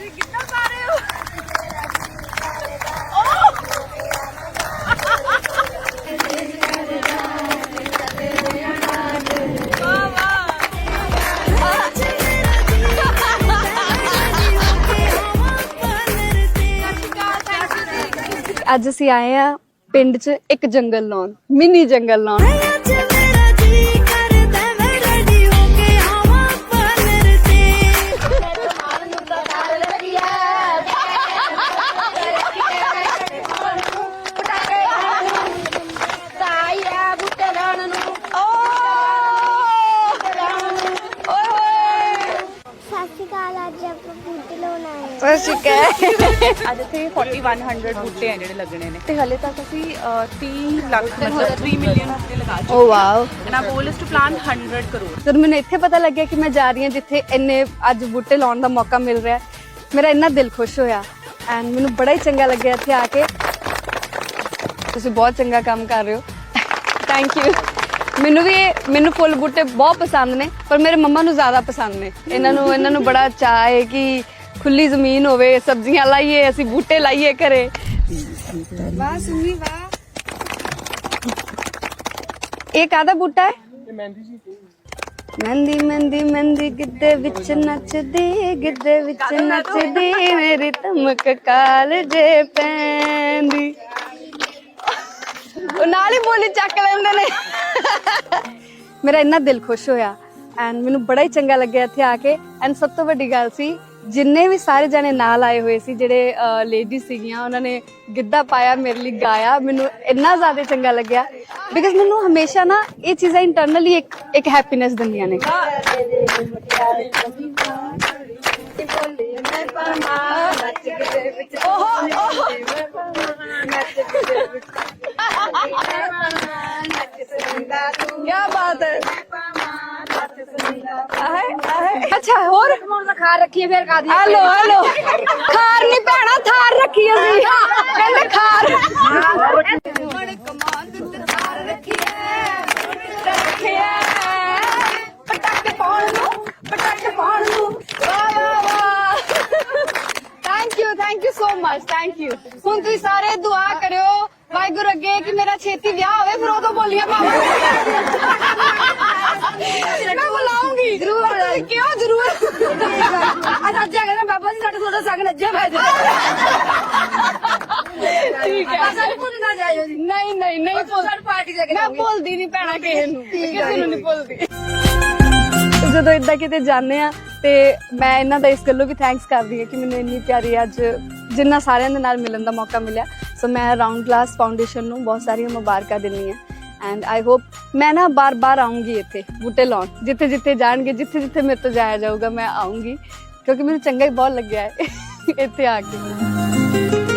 ਤੁਸੀਂ ਕਿੱਦਾਂ ਪਾ ਰਹੇ ਹੋ ਅੱਜ ਅਸੀਂ ਆਏ ਆ ਪਿੰਡ 'ਚ ਇੱਕ ਜੰਗਲ ਲਾਉਣ, ਮਿੰਨੀ ਜੰਗਲ ਲਾਉਣ। ਸ਼੍ਰੀ ਅਕਾਲ ਅੱਜ ਆਪਾਂ ਬੂਟੇ ਲਾਉਣ ਆਏ ਹਾਂ। ਅੱਜ ਇੱਥੇ 4100 ਬੂਟੇ ਆ ਜਿਹੜੇ ਲੱਗਣੇ ਨੇ। ਤੇ ਹਲੇ ਤੱਕ ਅਸੀਂ ਅਹ, 30 ਲੱਖ ਮਤਲਬ 3 ਮਿਲੀਅਨ ਬੂਟੇ ਲਗਾ ਚੁੱਕੇ ਓ wow. And a goal is to plant 100 crore ਜਦੋਂ ਮੈਨੂੰ ਇੱਥੇ ਪਤਾ ਲੱਗਿਆ ਕਿ ਮੈਂ ਜਾ ਰਹੀ ਹਾਂ ਜਿੱਥੇ ਇੰਨੇ ਅੱਜ ਬੂਟੇ ਲਾਉਣ ਦਾ ਮੌਕਾ ਮਿਲ ਰਿਹਾ ਹੈ, ਮੇਰਾ ਇੰਨਾ ਦਿਲ ਖੁਸ਼ ਹੋਇਆ। ਐਂਡ ਮੈਨੂੰ ਬੜਾ ਹੀ ਚੰਗਾ ਲੱਗਿਆ ਇੱਥੇ ਆ ਕੇ। ਤੁਸੀਂ ਬਹੁਤ ਚੰਗਾ ਕੰਮ ਕਰ ਰਹੇ ਹੋ। ਥੈਂਕ ਯੂ ਮੈਨੂੰ ਵੀ ਇਹ- ਮੈਨੂੰ ਫੁੱਲ ਬੂਟੇ ਬਹੁਤ ਪਸੰਦ ਨੇ ਪਰ ਮੇਰੇ ਮੰਮਾ ਨੂੰ ਜ਼ਿਆਦਾ ਪਸੰਦ ਨੇ। ਇਹਨਾਂ ਨੂੰ ਇਹਨਾਂ ਨੂੰ ਬੜਾ ਚਾਅ ਹੈ ਕਿ ਖੁੱਲੀ ਜ਼ਮੀਨ ਹੋਵੇ ਸਬਜ਼ੀਆਂ ਲਾਈਏ ਅਸੀਂ ਬੂਟੇ ਲਾਈਏ ਘਰੇ। ਵਾਹ ਸੁਣੀ ਵਾਹ। ਇਹ ਕਾਹਦਾ ਬੂਟਾ ਹੈ? ਮਹਿੰਦੀ ਮਹਿੰਦੀ ਮਹਿੰਦੀ ਗਿੱਧੇ ਵਿੱਚ ਨੱਚਦੀ ਗਿੱਧੇ ਵਿੱਚ ਨੱਚਦੀ ਮੇਰੀ ਤਮਕ ਕਾਲ ਜੇ ਪੈਂਦੀ। ਉਹ ਨਾਲ ਹੀ ਬੋਲੀ ਚੱਕ ਲੈਂਦੇ ਨੇ। ਮੇਰਾ ਇੰਨਾ ਦਿਲ ਖੁਸ਼ ਹੋਇਆ ਐਂਡ ਮੈਨੂੰ ਬੜਾ ਹੀ ਚੰਗਾ ਲੱਗਿਆ ਇੱਥੇ ਆ ਕੇ ਐਂਡ ਸਭ ਤੋਂ ਵੱਡੀ ਗੱਲ ਸੀ ਜਿੰਨੇ ਵੀ ਸਾਰੇ ਜਣੇ ਨਾਲ ਆਏ ਹੋਏ ਸੀ ਜਿਹੜੇ ਲੇਡੀ ਸੀਗੀਆਂ ਉਹਨਾਂ ਨੇ ਗਿੱਧਾ ਪਾਇਆ ਮੇਰੇ ਲਈ ਗਾਇਆ ਮੈਨੂੰ ਇੰਨਾ ਜ਼ਿਆਦਾ ਚੰਗਾ ਲੱਗਿਆ ਬਿਕਾਜ਼ ਮੈਨੂੰ ਹਮੇਸ਼ਾ ਨਾ ਇਹ ਚੀਜ਼ਾਂ ਇੰਟਰਨਲੀ ਇੱਕ ਇੱਕ ਹੈਪੀਨੈਸ ਦਿੰਦੀਆਂ ਨੇ। ਕੀ ਬਾਤ ਹੈ ਆਹੇ ਆਹੇ ਅੱਛਾ ਹੋਰ ਖਾਰ ਰੱਖੀਏ ਫਿਰ ਕਾਦੀ ਹੈਲੋ ਹੈਲੋ ਖਾਰ ਨਹੀਂ ਭੈਣਾ ਥਾਰ ਰੱਖੀ ਅਸੀਂ ਕਹਿੰਦੇ ਖਾਰ ਹੁਣ ਕਮਾਨ ਦੇ ਥਾਰ ਰੱਖੀ ਪਟਾਕੇ ਪਾਉਣ ਨੂੰ ਪਟਾਕੇ ਪਾਉਣ ਨੂੰ ਵਾਹ ਵਾਹ ਵਾਹ thank you thank you so much thank you ਹੁਣ ਤੁਸੀਂ ਸਾਰੇ ਦੁਆ ਕਰਿਓ ਵਾਹਿਗੁਰੂ ਅੱਗੇ ਕਿ ਮੇਰਾ ਛੇਤੀ ਵਿਆਹ ਹੋਵੇ ਫਿਰ ਉਦੋਂ ਬੋਲੀਆਂ ਪਾਵਾਂਗੇ ਮੈਂ ਬੁਲਾਉਂਗੀ। ਜ਼ਰੂਰ। ਕਿਉਂ ਜ਼ਰੂਰ? ਅੱਜ ਅੱਜ ਕਹਿੰਦਾ ਬਾਬਾ ਜੀ ਸਾਡੇ ਥੋੜਾ ਸੰਗ ਨੱਜੇ ਜਾ ਠੀਕ ਹੈ। ਸਾਨੂੰ ਭੁੱਲ ਨਾ ਜਾਇਓ ਜੀ। ਨਹੀਂ ਨਹੀਂ ਨਹੀਂ ਭੁੱਲ ਪਾਰਟੀ ਦੇ ਮੈਂ ਭੁੱਲਦੀ ਨਹੀਂ ਪੈਣਾ ਕਿਸੇ ਨੂੰ। ਕਿਸੇ ਨੂੰ ਨਹੀਂ ਭੁੱਲਦੀ। ਜਦੋਂ ਇਦਾਂ ਕਿਤੇ ਜਾਂਦੇ ਆ ਤੇ ਮੈਂ ਇਹਨਾਂ ਦਾ ਇਸ ਗੱਲੋਂ ਵੀ ਥੈਂਕਸ ਕਰਦੀ ਹਾਂ ਕਿ ਮੈਨੂੰ ਇੰਨੀ ਪਿਆਰੀ ਅੱਜ ਜਿੰਨਾ ਸਾਰਿਆਂ ਦੇ ਨਾਲ ਮਿਲਣ ਦਾ ਮੌਕਾ ਮਿਲਿਆ। ਸੋ ਮੈਂ ਰਾਉਂਡ ਗਲਾਸ ਫਾਊਂਡੇਸ਼ਨ ਨੂੰ ਬਹੁਤ ਸਾਰੀਆਂ ਮੁਬਾਰਕਾਂ ਦਿੰਦੀ ਹਾਂ ਐਂਡ ਆਈ ਹੋਪ ਮੈਂ ਨਾ ਬਾਰ-ਬਾਰ ਆਉਂਗੀ ਇੱਥੇ ਬੂਟੇ ਲਾਉਣ ਜਿੱਥੇ ਜਿੱਥੇ ਜਾਣਗੇ ਜਿੱਥੇ ਜਿੱਥੇ ਮੇਰੇ ਤੋਂ ਜਾਇਆ ਜਾਊਗਾ ਮੈਂ ਆਉਂਗੀ ਕਿਉਂਕਿ ਮੈਨੂੰ ਚੰਗਾ ਹੀ ਬਹੁਤ ਲੱਗਿਆ ਹੈ ਇੱਥੇ ਆ ਕੇ